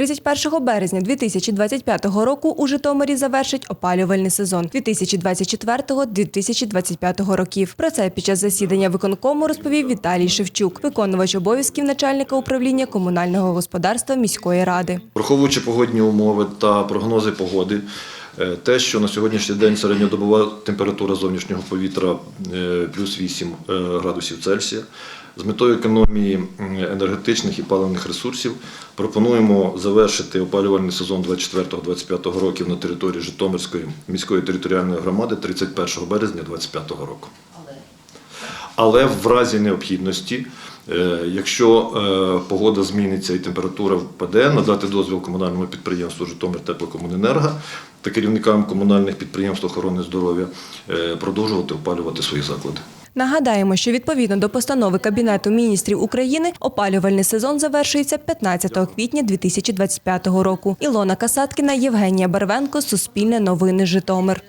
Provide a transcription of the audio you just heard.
31 березня 2025 року у Житомирі завершить опалювальний сезон 2024-2025 років. Про це під час засідання виконкому розповів Віталій Шевчук, виконувач обов'язків начальника управління комунального господарства міської ради. Враховуючи погодні умови та прогнози погоди, те, що на сьогоднішній день середньодобова температура зовнішнього повітря е, плюс 8 е, градусів Цельсія, з метою економії енергетичних і паливних ресурсів пропонуємо завершити опалювальний сезон 24-25 років на території Житомирської міської територіальної громади 31 березня 2025 року. Але в разі необхідності, е, якщо е, погода зміниться і температура впаде, надати дозвіл комунальному підприємству Житомир Теплокомуненерго та керівникам комунальних підприємств охорони здоров'я е, продовжувати опалювати свої заклади. Нагадаємо, що відповідно до постанови Кабінету міністрів України опалювальний сезон завершується 15 квітня 2025 року. Ілона Касаткіна, Євгенія Барвенко, Суспільне новини Житомир.